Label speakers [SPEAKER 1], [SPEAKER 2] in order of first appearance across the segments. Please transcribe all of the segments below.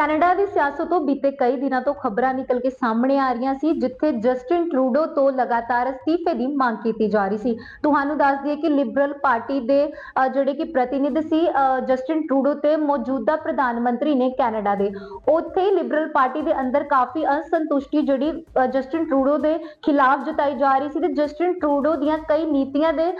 [SPEAKER 1] Canada ਦੀ ਸਿਆਸਤ ਤੋਂ ਬੀਤੇ ਕਈ ਦਿਨਾਂ ਤੋਂ ਖਬਰਾਂ ਨਿਕਲ ਕੇ ਸਾਹਮਣੇ ਆ ਰਹੀਆਂ ਸੀ, ਜਿੱਥੇ ਜਸਟਿਨ ਟਰੂਡੋ ਤੋਂ ਲਗਾਤਾਰ ਅਸਤੀਫੇ ਦੀ ਮੰਗ ਕੀਤੀ ਜਾ ਰਹੀ ਸੀ। ਤੁਹਾਨੂੰ ਦੱਸ ਦਈਏ ਕਿ ਲਿਬਰਲ ਪਾਰਟੀ ਦੇ ਜਿਹੜੇ ਕਿ ਪ੍ਰਤੀਨਿਧ ਸੀ ਜਸਟਿਨ ਟਰੂਡੋ ਤੇ ਮੌਜੂਦਾ ਪ੍ਰਧਾਨ ਮੰਤਰੀ ਨੇ ਕੈਨੇਡਾ ਦੇ। ਉੱਥੇ ਹੀ ਲਿਬਰਲ ਪਾਰਟੀ ਦੇ ਅੰਦਰ ਕਾਫੀ ਅਸੰਤੁਸ਼ਟੀ ਜਿਹੜੀ ਜਸਟਿਨ ਟਰੂਡੋ ਦੇ ਖਿਲਾਫ ਜਤਾਈ ਜਾ ਰਹੀ ਸੀ ਤੇ ਜਸਟਿਨ ਟਰੂਡੋ ਦੀਆਂ ਕਈ ਨੀਤੀਆਂ ਦੇ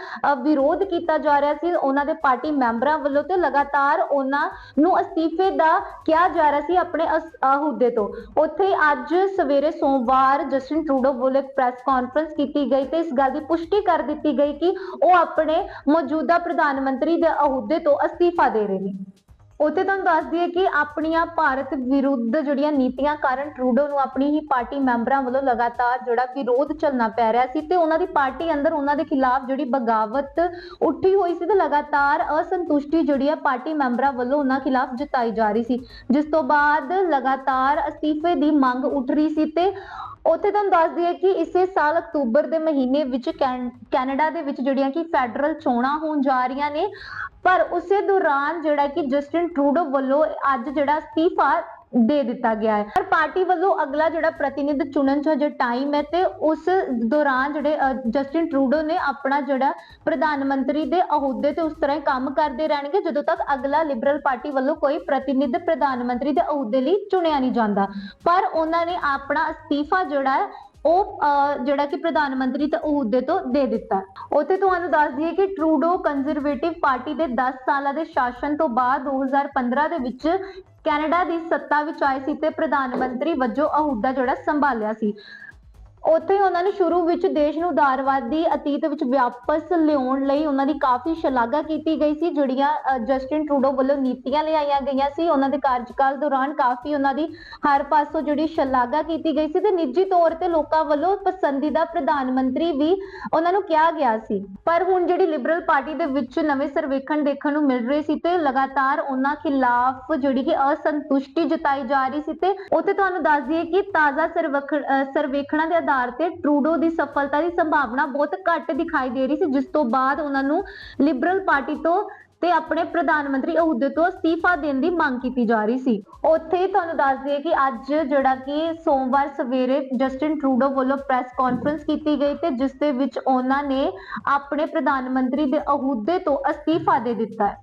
[SPEAKER 1] ਵਿਰੋਧ ਕੀਤਾ ਜਾ ਰਿਹਾ ਸੀ। ਉਹਨਾਂ ਦੇ ਪਾਰਟੀ ਮੈਂਬਰਾਂ ਵੱਲੋਂ ਤੇ ਲਗਾਤਾਰ ਉਹਨਾਂ ਨੂੰ ਅਸਤੀਫੇ ਦਾ ਕਿਹਾ ਜਾ ਰਿਹਾ ਸੀ ਆਪਣੇ ਅਸ- ਅਹੁਦੇ ਤੋਂ। ਉੱਥੇ ਅੱਜ ਸਵੇਰੇ ਸੋਮਵਾਰ ਜਸਟਿਨ ਟਰੂਡੋ ਵੱਲੋਂ ਇੱਕ ਪ੍ਰੈਸ ਕਾਨਫਰੰਸ ਕੀਤੀ ਗਈ ਤੇ ਇਸ ਗੱਲ ਦੀ ਪੁਸ਼ਟੀ ਕਰ ਦਿੱਤੀ ਗਈ ਕਿ ਉਹ ਆਪਣੇ ਮੌਜੂਦਾ ਪ੍ਰਧਾਨ ਮੰਤਰੀ ਦੇ ਅਹੁਦੇ ਤੋਂ ਅਸਤੀਫਾ ਦੇ ਰਹੇ ਨੇ। ਉੱਥੇ ਤੁਹਾਨੂੰ ਦੱਸ ਦਈਏ ਕਿ ਆਪਣੀਆਂ ਭਾਰਤ ਵਿਰੁੱਧ ਜਿਹੜੀਆਂ ਨੀਤੀਆਂ ਕਾਰਨ ਟਰੂਡੋ ਨੂੰ ਆਪਣੀ ਹੀ ਪਾਰਟੀ ਮੈਂਬਰਾਂ ਵੱਲੋਂ ਲਗਾਤਾਰ ਜਿਹੜਾ ਵਿਰੋਧ ਚੱਲਣਾ ਪੈ ਰਿਹਾ ਸੀ ਤੇ ਉਹਨਾਂ ਦੀ ਪਾਰਟੀ ਅੰਦਰ ਉਹਨਾਂ ਦੇ ਖਿਲਾਫ ਜਿਹੜੀ ਬਗਾਵਤ ਉੱਠੀ ਹੋਈ ਸੀ ਤੇ ਲਗਾਤਾਰ ਅਸੰਤੁਸ਼ਟੀ ਜਿਹੜੀ ਹੈ ਪਾਰਟੀ ਮੈਂਬਰਾਂ ਵੱਲੋਂ ਉਹਨਾਂ ਖਿਲਾਫ ਜਤਾਈ ਜਾ ਰਹੀ ਸੀ। ਜਿਸ ਤੋਂ ਬਾਅਦ ਲਗਾਤਾਰ ਅਸਤੀਫੇ ਦੀ ਮੰਗ ਉੱਠ ਰਹੀ ਸੀ ਤੇ ਉੱਥੇ ਤੁਹਾਨੂੰ ਦੱਸ ਦਈਏ ਕਿ ਇਸੇ ਸਾਲ ਅਕਤੂਬਰ ਦੇ ਮਹੀਨੇ ਵਿੱਚ ਕੈਨ- ਕੈਨੇਡਾ ਦੇ ਵਿੱਚ ਜਿਹੜੀਆਂ ਕਿ ਫੈਡਰਲ ਚੋਣਾਂ ਹੋਣ ਜਾ ਰਹੀਆਂ ਨੇ, ਪਰ ਉਸੇ ਦੌਰਾਨ ਜਿਹੜਾ ਕਿ ਜਸਟਿਨ ਟਰੂਡੋ ਵੱਲੋਂ ਅੱਜ ਜਿਹੜਾ ਅਸਤੀਫਾ ਦੇ ਦਿੱਤਾ ਗਿਆ ਹੈ। ਪਰ ਪਾਰਟੀ ਵੱਲੋਂ ਅਗਲਾ ਜਿਹੜਾ ਪ੍ਰਤੀਨਿਧ ਚੁਣਨ 'ਚ ਹਜੇ ਟਾਈਮ ਹੈ ਤੇ ਉਸ ਦੌਰਾਨ ਜਿਹੜੇ ਜਸਟਿਨ ਟਰੂਡੋ ਨੇ ਆਪਣਾ ਜਿਹੜਾ ਪ੍ਰਧਾਨ ਮੰਤਰੀ ਦੇ ਅਹੁਦੇ ਤੇ ਉਸ ਤਰ੍ਹਾਂ ਹੀ ਕੰਮ ਕਰਦੇ ਰਹਿਣਗੇ, ਜਦੋਂ ਤੱਕ ਅਗਲਾ ਲਿਬਰਲ ਪਾਰਟੀ ਵੱਲੋਂ ਕੋਈ ਪ੍ਰਤੀਨਿਧ ਪ੍ਰਧਾਨ ਮੰਤਰੀ ਦੇ ਅਹੁਦੇ ਲਈ ਚੁਣਿਆ ਨਹੀਂ ਜਾਂਦਾ। ਪਰ ਉਹਨਾਂ ਨੇ ਆਪਣਾ ਅਸਤੀਫਾ ਜਿਹੜਾ ਹੈ ਉਹ ਅਹ, ਜਿਹੜਾ ਕਿ ਪ੍ਰਧਾਨ ਮੰਤਰੀ ਤੇ ਅਹੁਦੇ ਤੋਂ ਦੇ ਦਿੱਤਾ ਉੱਥੇ ਤੁਹਾਨੂੰ ਦੱਸ ਦਈਏ ਕਿ ਟਰੂਡੋ ਕੰਜ਼ਰਵੇਟਿਵ ਪਾਰਟੀ ਦੇ 10 ਸਾਲਾਂ ਦੇ ਸ਼ਾਸਨ ਤੋਂ ਬਾਅਦ 2015 ਦੇ ਵਿੱਚ ਕੈਨੇਡਾ ਦੀ ਸੱਤਾ ਵਿੱਚ ਆਏ ਸੀ ਤੇ ਪ੍ਰਧਾਨ ਮੰਤਰੀ ਵਜੋਂ ਅਹੁਦਾ ਜਿਹੜਾ ਸੰਭਾਲਿਆ ਸੀ। ਉੱਥੇ ਉਹਨਾਂ ਨੇ ਸ਼ੁਰੂ ਵਿੱਚ ਦੇਸ਼ ਨੂੰ ਉਦਾਰਵਾਦੀ ਅਤੀਤ ਵਿੱਚ ਵਾਪਸ ਲਿਆਉਣ ਲਈ ਉਹਨਾਂ ਦੀ ਕਾਫੀ ਸ਼ਲਾਘਾ ਕੀਤੀ ਗਈ ਸੀ, ਜਿਹੜੀਆਂ ਜਸਟਿਨ ਟਰੂਡੋ ਵੱਲੋਂ ਨੀਤੀਆਂ ਲਿਆਈਆਂ ਗਈਆਂ ਸੀ। ਉਹਨਾਂ ਦੇ ਕਾਰਜਕਾਲ ਦੌਰਾਨ ਕਾਫੀ ਉਹਨਾਂ ਦੀ ਹਰ ਪਾਸੋਂ ਜਿਹੜੀ ਸ਼ਲਾਘਾ ਕੀਤੀ ਗਈ ਸੀ ਤੇ ਨਿੱਜੀ ਤੌਰ ਤੇ ਲੋਕਾਂ ਵੱਲੋਂ ਪਸੰਦੀਦਾ ਪ੍ਰਧਾਨ ਮੰਤਰੀ ਵੀ ਉਹਨਾਂ ਨੂੰ ਕਿਹਾ ਗਿਆ ਸੀ। ਪਰ ਹੁਣ ਜਿਹੜੀ ਲਿਬਰਲ ਪਾਰਟੀ ਦੇ ਵਿੱਚ ਨਵੇਂ ਸਰਵੇਖਣ ਦੇਖਣ ਨੂੰ ਮਿਲ ਰਹੇ ਸੀ ਤੇ ਲਗਾਤਾਰ ਉਹਨਾਂ ਖਿਲਾਫ ਜਿਹੜੀ ਕਿ ਅਸੰਤੁਸ਼ਟੀ ਜਤਾਈ ਜਾ ਰਹੀ ਸੀ ਤੇ ਉੱਥੇ ਤੁਹਾਨੂੰ ਦੱਸ ਦਈਏ ਕਿ ਤਾਜ਼ਾ ਸਰਵੇਖ- ਸਰਵੇਖਣਾਂ ਦੇ ਆਧਾਰ ਤੇ ਟਰੂਡੋ ਦੀ ਸਫਲਤਾ ਦੀ ਸੰਭਾਵਨਾ ਬਹੁਤ ਘੱਟ ਦਿਖਾਈ ਦੇ ਰਹੀ ਸੀ, ਜਿਸ ਤੋਂ ਬਾਅਦ ਉਹਨਾਂ ਨੂੰ ਲਿਬਰਲ ਪਾਰਟੀ ਤੋਂ ਤੇ ਆਪਣੇ ਪ੍ਰਧਾਨ ਮੰਤਰੀ ਅਹੁਦੇ ਤੋਂ ਅਸਤੀਫਾ ਦੇਣ ਦੀ ਮੰਗ ਕੀਤੀ ਜਾ ਰਹੀ ਸੀ। ਉੱਥੇ ਤੁਹਾਨੂੰ ਦੱਸ ਦਈਏ ਕਿ ਅੱਜ ਜਿਹੜਾ ਕਿ ਸੋਮਵਾਰ ਸਵੇਰੇ ਜਸਟਿਨ ਟਰੂਡੋ ਵੱਲੋਂ ਪ੍ਰੈਸ ਕਾਨਫਰੰਸ ਕੀਤੀ ਗਈ ਤੇ ਜਿਸ ਦੇ ਵਿੱਚ ਉਹਨਾਂ ਨੇ ਆਪਣੇ ਪ੍ਰਧਾਨ ਮੰਤਰੀ ਦੇ ਅਹੁਦੇ ਤੋਂ ਅਸਤੀਫਾ ਦੇ ਦਿੱਤਾ ਹੈ।